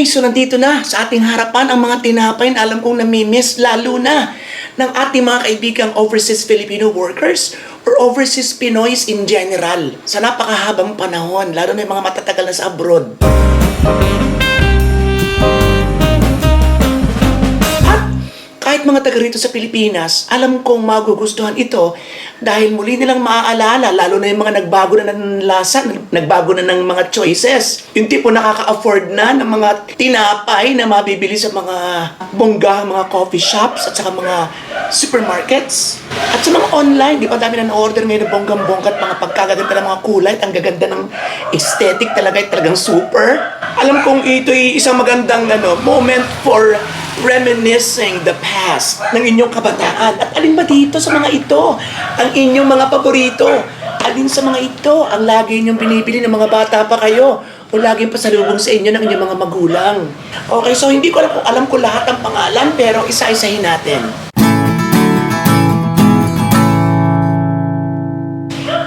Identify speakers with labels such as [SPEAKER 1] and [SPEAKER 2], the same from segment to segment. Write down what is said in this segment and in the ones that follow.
[SPEAKER 1] Okay, so nandito na sa ating harapan ang mga tinapay na alam kong namimiss lalo na ng ating mga kaibigang overseas Filipino workers or overseas Pinoys in general sa napakahabang panahon, lalo na yung mga matatagal na sa abroad. Kahit mga taga rito sa Pilipinas, alam kong magugustuhan ito dahil muli nilang maaalala, lalo na yung mga nagbago na ng lasa, nagbago na ng mga choices. Yung tipo nakaka-afford na ng mga tinapay na mabibili sa mga bongga, mga coffee shops at saka mga supermarkets. At sa mga online, di ba dami na na-order ngayon ng bonggang-bongga at mga pagkagaganda ng mga kulay ang gaganda ng aesthetic talaga, talagang super. Alam kong ito'y isang magandang ano, moment for reminiscing the past ng inyong kabataan. At alin ba dito sa mga ito ang inyong mga paborito? Alin sa mga ito ang lagi inyong binibili ng mga bata pa kayo? O laging pasalubong sa inyo ng inyong mga magulang? Okay, so hindi ko alam kung alam ko lahat ng pangalan, pero isa-isahin natin.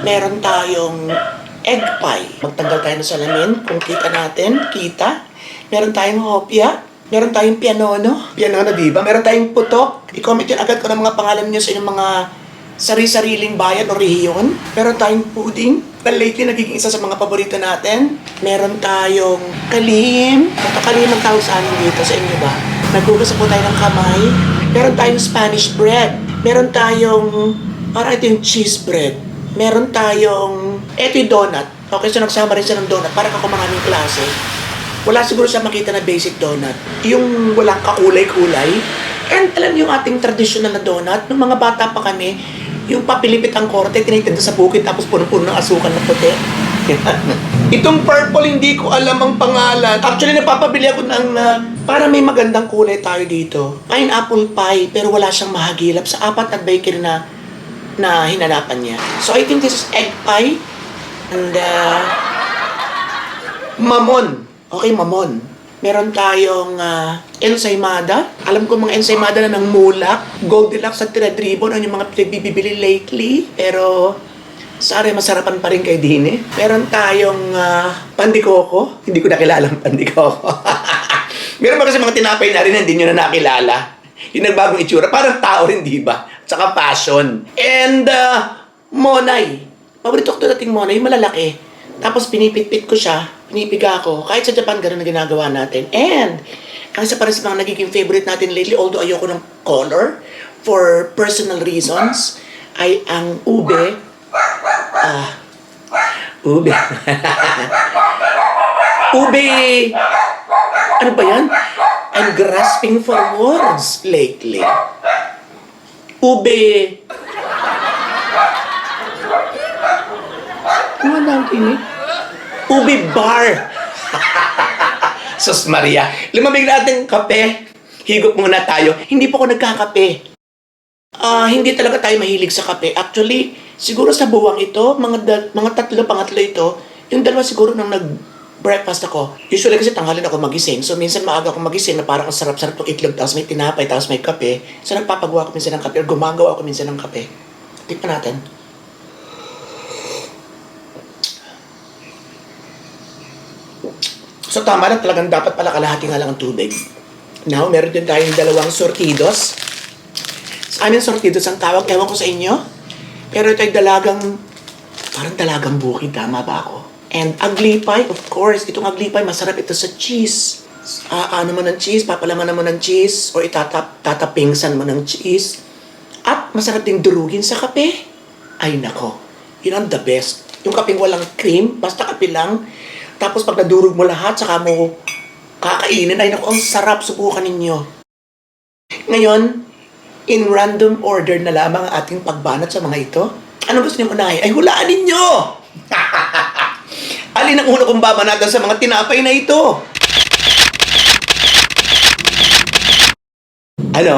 [SPEAKER 1] Meron tayong egg pie. Magtanggal tayo ng salamin kung kita natin. Kita. Meron tayong hopya. Meron tayong pianono. Pianono, di ba? Meron tayong putok. I-comment yun agad ko ng mga pangalan niyo sa inyong mga sari-sariling bayan o rehiyon. Meron tayong pudding na lately nagiging isa sa mga paborito natin. Meron tayong kalim. Ito kalim ang tawag sa amin dito. Sa inyo ba? Naghugas po tayo ng kamay. Meron tayong Spanish bread. Meron tayong, parang ito yung cheese bread. Meron tayong, ito yung donut. Okay, so nagsama rin siya ng donut para kakumangaming klase. Wala siguro siya makita na basic donut. Yung walang kakulay-kulay. And alam yung ating traditional na donut, nung mga bata pa kami, yung papilipit ang korte, tinitinda sa bukid, tapos puno-puno ng asukal na puti. Itong purple, hindi ko alam ang pangalan. Actually, napapabili ako ng, uh, para may magandang kulay tayo dito. Pineapple pie, pero wala siyang mahagilap sa apat na bakery na na hinanapan niya. So, I think this is egg pie. And, uh, mamon. Okay, mamon. Meron tayong uh, ensaymada. Alam ko mga ensaymada na ng mulak. Goldilocks at Red Ribbon ang yung mga pinagbibili lately. Pero, Sari, masarapan pa rin kay Dine. Meron tayong uh, pandikoko. Hindi ko nakilala ang pandikoko. Meron ba kasi mga tinapay na rin hindi nyo na nakilala? Yung nagbagong itsura. Parang tao rin, di ba? Tsaka passion. And, uh, monay. Paborito ko dating monay, yung malalaki. Tapos pinipit-pit ko siya, pinipiga ko. Kahit sa Japan, ganun na ginagawa natin. And, ang isa pa rin sa mga nagiging favorite natin lately, although ayoko ng color, for personal reasons, ay ang ube. Ah, ube. ube. Ano ba yan? I'm grasping for words lately. Ube. Ano ang ini? Ube bar. Sus Maria, lumamig natin kape. Higop muna tayo. Hindi po ako nagkakape. Ah, hindi talaga tayo mahilig sa kape. Actually, siguro sa buwang ito, mga da- mga tatlo, pangatlo ito, yung dalawa siguro nang nag breakfast ako. Usually kasi tanghalin ako magising. So minsan maaga ako magising na parang ang sarap-sarap ng itlog tapos may tinapay tapos may kape. So nagpapagawa ako minsan ng kape or gumagawa ako minsan ng kape. Tikman natin. So tama lang talagang dapat pala kalahati nga lang ang tubig. Now, meron din tayong dalawang sortidos. Sa amin sortidos ang tawag, ewan ko sa inyo. Pero ito ay dalagang, parang dalagang bukid, tama ba ako? And pie, of course. Itong pie, masarap ito sa cheese. Ah, ano mo ng cheese, papalaman mo ng cheese, o itatap, tatapingsan mo ng cheese. At masarap din durugin sa kape. Ay nako, yun ang the best. Yung kapeng walang cream, basta kape lang. Tapos pag nadurog mo lahat, saka mo kakainin, ay nako, ang sarap, subukan ninyo. Ngayon, in random order na lamang ang ating pagbanat sa mga ito. Ano gusto niyo unahin? Ay, hulaan ninyo! Alin ang una kong babanatan sa mga tinapay na ito? Ano?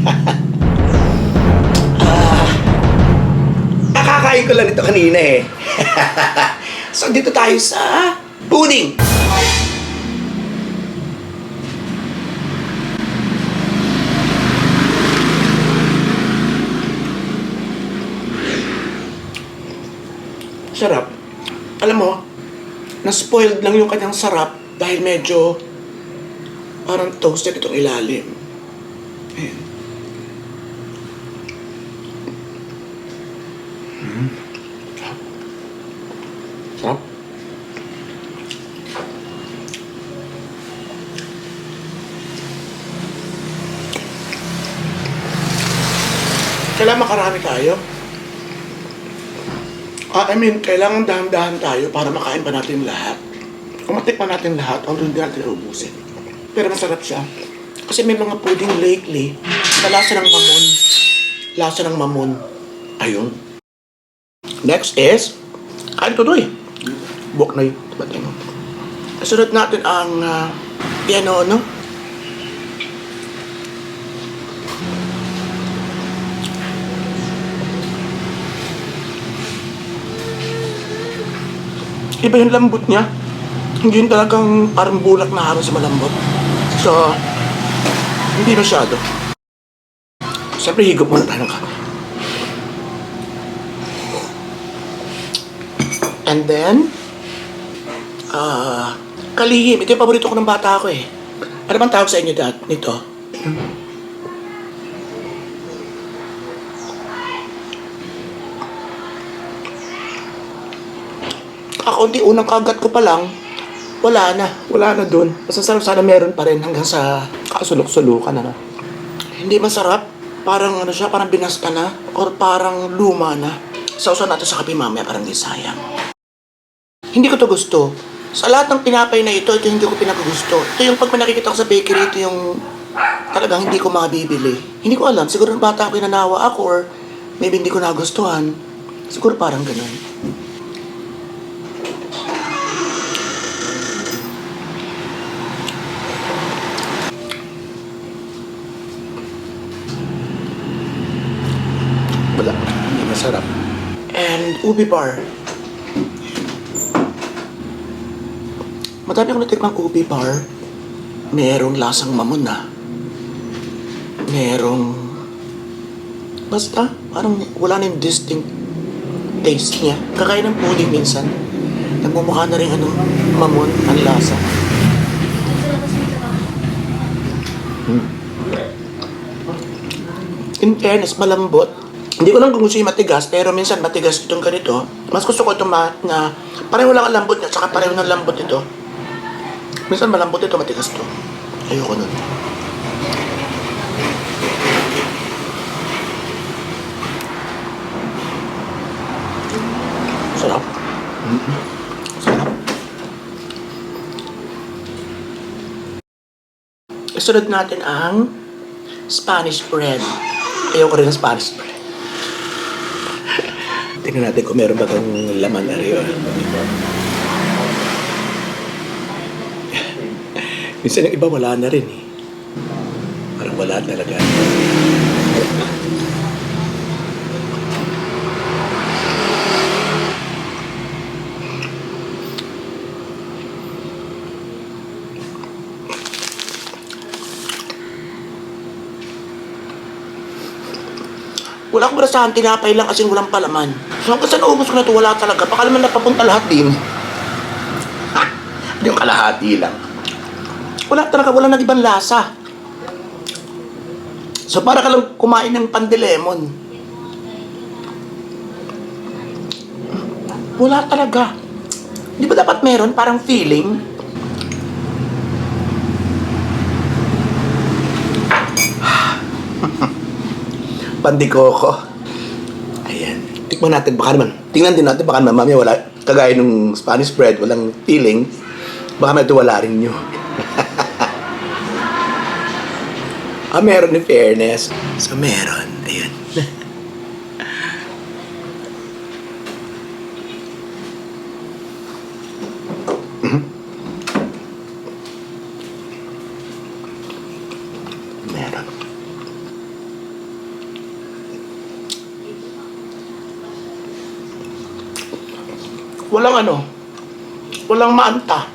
[SPEAKER 1] ah, ko lang ito kanina eh. so, dito tayo sa pudding. Sarap. Alam mo, na-spoiled lang yung kanyang sarap dahil medyo parang toasted itong ilalim. Ayan. Kailangan makarami tayo. Ah, I mean, kailangan dahan-dahan tayo para makain pa natin lahat. Kung matikman natin lahat, ang hindi natin ubusin. Pero masarap siya. Kasi may mga pudding lately na lasa ng mamon. Lasa ng mamon. Ayun. Next is, kain tuloy. Buk na yun. Sunod natin ang uh, piano, no? Iba yung lambot niya. Hindi yung talagang parang bulak na harang sa malambot. So, hindi masyado. Siyempre, higop muna tayo ng kape. And then, ah, kalihim. Ito yung paborito ko ng bata ko eh. Ano bang tawag sa inyo dad nito? Hindi unang kagat ko pa lang, wala na. Wala na dun. Basta sarap sana meron pa rin hanggang sa kasulok-sulukan na. Hindi masarap. Parang ano siya, parang binas ka na. Or parang luma na. Sausaw natin sa kape mamaya, parang di sayang. Hindi ko to gusto. Sa lahat ng pinapay na ito, ito hindi ko pinakagusto. Ito yung pag nakikita ko sa bakery, ito yung talagang hindi ko mabibili. Hindi ko alam, siguro bata ako pinanawa ako or maybe hindi ko nagustuhan. Siguro parang ganun. Wala. Hindi masarap. And ubi bar. Madami akong natikmang ubi bar. Merong lasang mamon na. Merong... Basta, parang wala na yung distinct taste niya. Kakain ng pudding minsan. Nagmumukha na rin ano, mamon ang lasa. In fairness, malambot. Hindi ko lang kung gusto yung matigas, pero minsan matigas itong ganito. Mas gusto ko itong ma- na pareho lang ang lambot niya, tsaka pareho ng lambot ito. Minsan malambot ito, matigas ito. Ayoko nun. Sarap. Mm-mm. Sarap. Isunod natin ang Spanish bread. Ayoko rin ng Spanish bread. Tingnan natin kung meron ba itong laman na rin. Minsan yung iba wala na rin eh. Parang wala talaga. Wala akong barasahan, tinapay lang kasi walang palaman. So hanggang sa naubos ko na ito, wala talaga. Baka naman napapunta lahat din. Ha? Yung kalahati lang. Wala talaga, wala nang ibang lasa. So para ka lang kumain ng pandelemon. Wala talaga. Di ba dapat meron parang feeling? Pandikoko. Ayan. Tikman natin. Baka naman. Tingnan din natin. Baka naman mamaya wala. Kagaya nung Spanish bread. Walang feeling. Baka may wala rin nyo. ah, meron in fairness. So, meron. Ayan. meron. walang ano, walang maanta.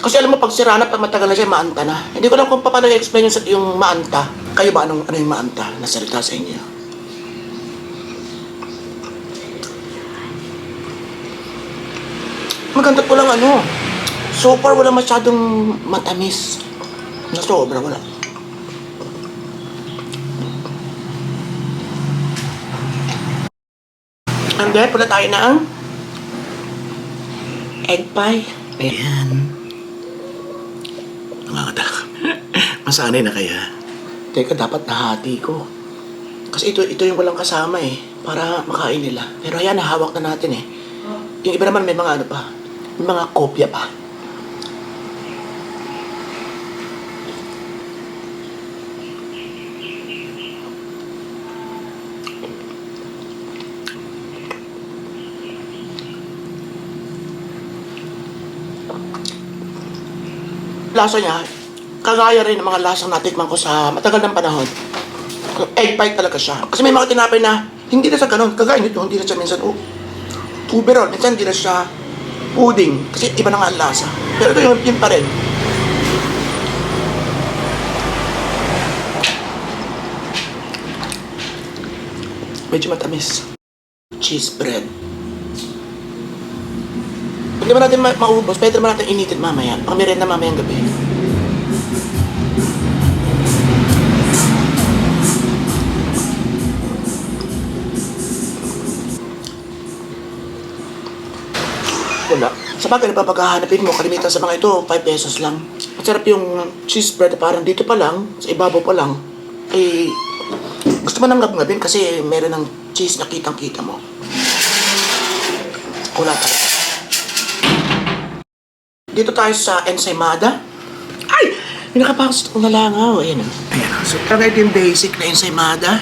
[SPEAKER 1] Kasi alam mo, pag sira na, pag matagal na siya, maanta na. Hindi ko alam kung paano i-explain yung, yung maanta. Kayo ba, anong, ano yung maanta na salita sa inyo? Maganda po lang ano. So far, wala masyadong matamis. Na sobra, wala. And then, pula tayo ng egg pie. Ayan. Nakakatakot. Masanay na kaya? Teka, dapat nahati ko. Kasi ito, ito yung walang kasama eh. Para makain nila. Pero ayan, nahawak na natin eh. Yung iba naman may mga ano pa. May mga kopya pa. Lasa niya, kagaya rin ng mga lasang natikman ko sa matagal ng panahon. Egg pie talaga siya. Kasi may mga tinapay na hindi na sa ganun. Kagaya nito, hindi na siya minsan oh, tuberol. Minsan hindi na siya pudding. Kasi iba na nga ang lasa. Pero ito yung, yun pa rin. Medyo matamis. Cheese bread. Hindi ba natin ma- maubos? Pwede naman natin initin mamaya. Pang merienda mamayang gabi. Wala. Sa bagay, napapaghahanapin mo, kalimitan sa mga ito, 5 pesos lang. Masarap yung cheese bread, parang dito pa lang, sa ibabaw pa lang, eh, gusto mo nang ngab-ngabin kasi meron ng cheese na kitang-kita mo. Wala talaga. Dito tayo sa ensaymada. Ay! Nakapasok nalangaw. Ayan. oh. Ayan. oh. So, ito yung basic na ensaymada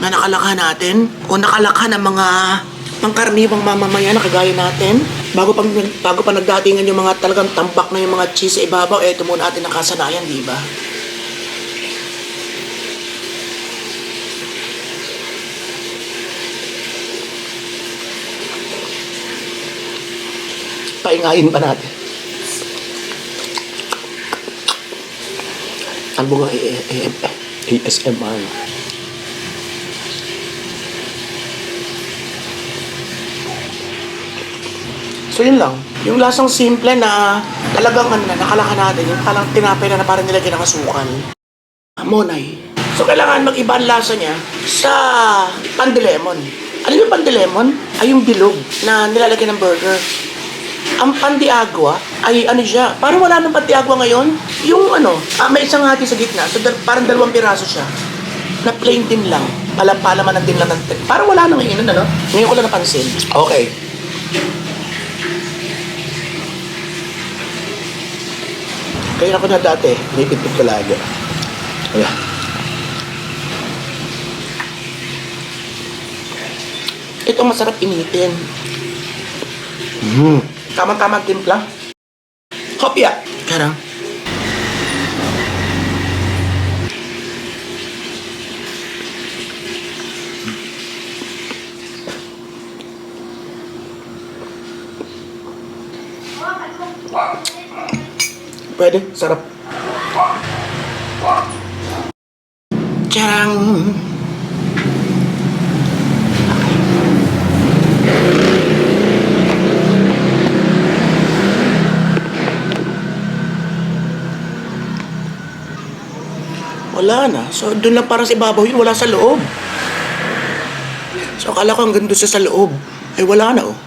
[SPEAKER 1] na nakalakha natin o nakalakha ng mga pangkaraniwang mamamayan na kagaya natin. Bago pa, bago pa nagdatingan yung mga talagang tambak na yung mga cheese sa ibabaw, eh, ito muna atin nakasanayan, di ba? Paingayin pa natin. Ang bunga ASMR. So yun lang. Yung lasang simple na talagang ano na, nakalaka natin. Yung palang tinapay na, na parang nilagyan ng asukal. Monay. So kailangan mag-iba ang lasa niya sa pandilemon. Alam yung pandilemon? Ay yung bilog na nilalagyan ng burger. Ang pandiagwa ay ano siya, parang wala nang pandiagwa ngayon. Yung ano, ah, may isang hati sa gitna, so dal- parang dalawang piraso siya. Na plain din lang. Palampalaman ng din lang ng Parang wala nang ngayon, ano? Ngayon ko lang napansin. Okay. Kaya ako na dati, nipipit ko lagi. Ayan. Ito masarap initin. Mm. Tama-tama timpla. Kopya. Kaya Pwede, sarap. Wala na. So, doon lang parang sa ibabaw yun, wala sa loob. So, akala ko hanggang doon siya sa loob. Ay, wala na, oh.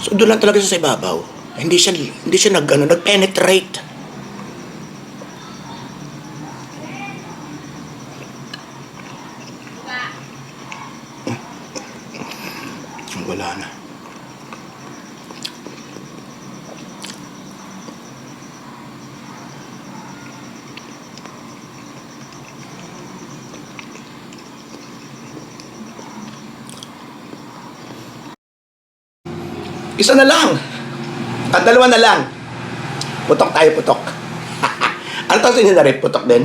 [SPEAKER 1] So, doon lang talaga siya sa ibabaw. Hindi siya, hindi siya nag, ano, nag-penetrate. Wala na. Isa na lang. At dalawa na lang. Putok tayo, putok. ano tawag sa inyo na rin? Putok din.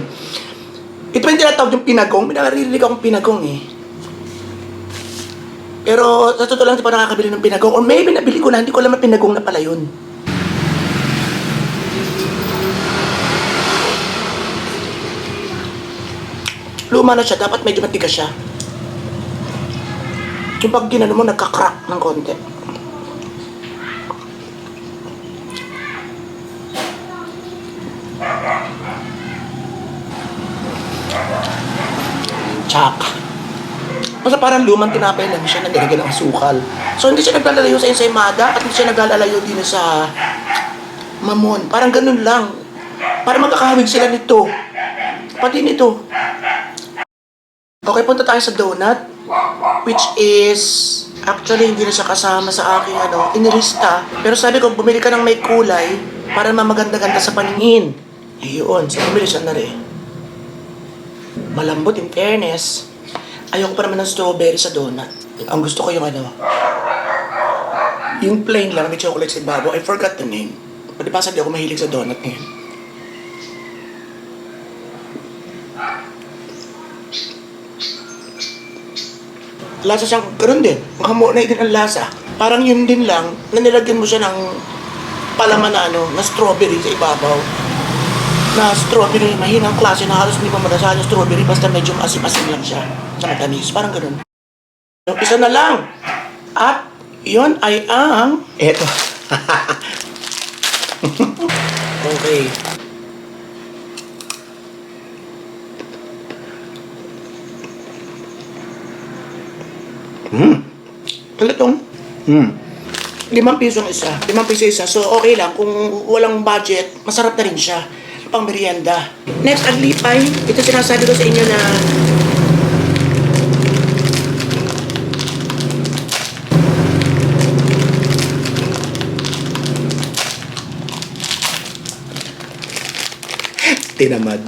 [SPEAKER 1] Ito yung tinatawag yung pinagong. May naririnig akong pinagong eh. Pero sa totoo lang, di pa nakakabili ng pinagong. Or maybe nabili ko na, hindi ko alam na pinagong na pala yun. Luma na siya, dapat medyo matigas siya. Yung pag ginano mo, nagka-crack ng konti. Tsaka. Basta parang lumang tinapay lang siya na nilagyan ng asukal. So hindi siya naglalalayo sa ensaymada at hindi siya naglalalayo din sa mamon. Parang ganun lang. Para magkakahawig sila nito. Pati nito. Okay, punta tayo sa donut. Which is, actually hindi na siya kasama sa aking ano, inilista. Pero sabi ko, bumili ka ng may kulay para mamaganda-ganda sa paningin. Ayun, so bumili siya na rin. Malambot in fairness. Ayoko pa naman ng strawberry sa donut. Ang gusto ko yung ano, yung plain lang, may chocolate sa ibabaw. I forgot the name. Pwede pa sabi ako mahilig sa donut ngayon. Lasa siyang, ganun din. Makamunay din ang lasa. Parang yun din lang, na nilagyan mo siya ng palaman na ano, na strawberry sa ibabaw. Na strawberry, mahinang klase na halos hindi pa madasa yung strawberry, basta medyo asim-asim lang siya. Sa matamis, parang ganun. Yung isa na lang. At yun ay ang... Eto. okay. Hmm. Talatong. Hmm. Limang piso ang isa. Limang piso isa. So, okay lang. Kung walang budget, masarap na rin siya. Pang merienda. Next, ang lipay. Ito sinasabi ko sa inyo na tinamad.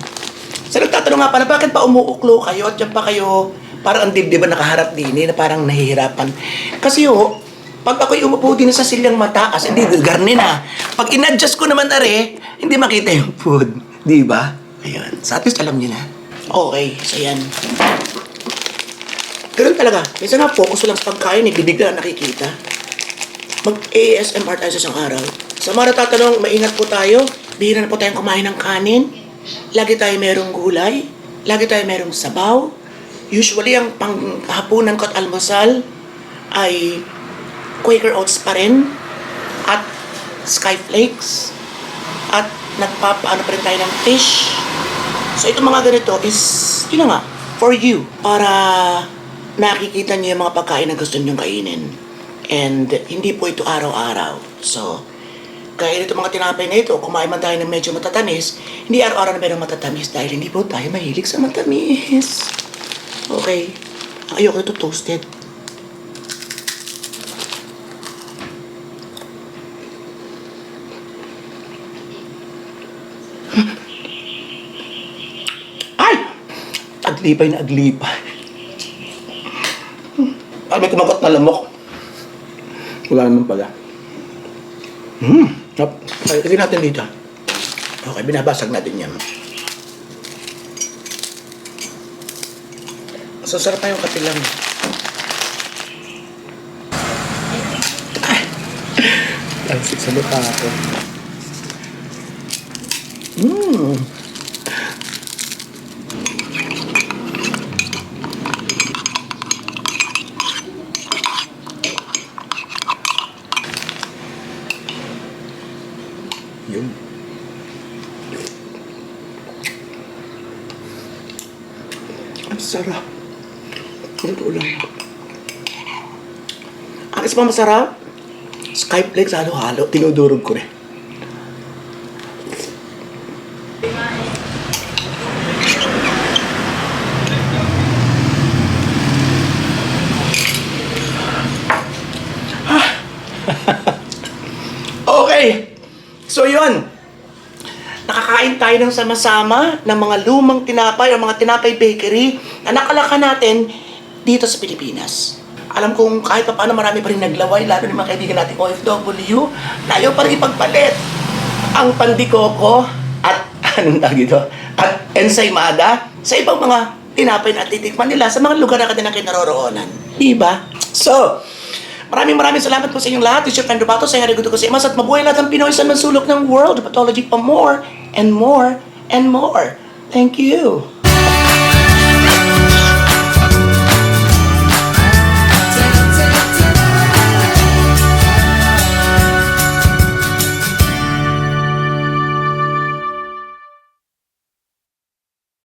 [SPEAKER 1] Sa nagtatanong nga pala, bakit pa umuuklo kayo at dyan pa kayo parang ang dibdiban nakaharap din eh, na parang nahihirapan. Kasi ho, pag ako'y umupo din sa silyang mataas, hindi, garni na. Pag in-adjust ko naman are, hindi makita yung food. Di ba? Ayun. Sa at least alam niyo na. Okay, so yan. Ganun talaga. Minsan nga, focus lang sa pagkain, eh, bibigla na nakikita. Mag-ASMR tayo sa isang araw. Sa mga natatanong, maingat po tayo. Bihira na po tayong kumain ng kanin. Lagi tayo merong gulay. Lagi tayo merong sabaw. Usually, ang panghapunan ko at almusal ay Quaker Oats pa rin at Skyflakes at nagpapaano pa rin tayo ng fish. So, itong mga ganito is, yun na nga, for you. Para nakikita niyo yung mga pagkain na gusto niyong kainin. And hindi po ito araw-araw. So, kaya ito mga tinapay na ito, kumain man tayo ng medyo matatamis, hindi araw-araw na merong matatamis dahil hindi po tayo mahilig sa matamis. Okay. Ayoko ito toasted. Aglipay na aglipay. Ay, may kumagot na lamok. Wala naman pala. Hmm. Kasi natin dito. Okay, binabasag natin yan. So, sarap pa yung kape lang. Lansik sa mukha ko. Mmm. Sarap. Totoo lang. Ang isa pa masarap, Skyplex halo-halo. Tinudurog ko rin. okay. So yun. Nakakain tayo ng sama-sama ng mga lumang tinapay o mga tinapay bakery na nakalaka natin dito sa Pilipinas. Alam kong kahit pa paano marami pa rin naglaway, lalo ng mga kaibigan natin OFW, ayaw pa rin ipagpalit ang pandikoko at anong tawag dito? At ensaymada sa ibang mga tinapay na titikman nila sa mga lugar na kanilang kinaroroonan. Di ba? So, maraming maraming salamat po sa inyong lahat. Is your friend Robato. Saya rin ko sa imas at mabuhay lahat ng Pinoy sa mansulok ng world. Pathology pa more and more and more. Thank you.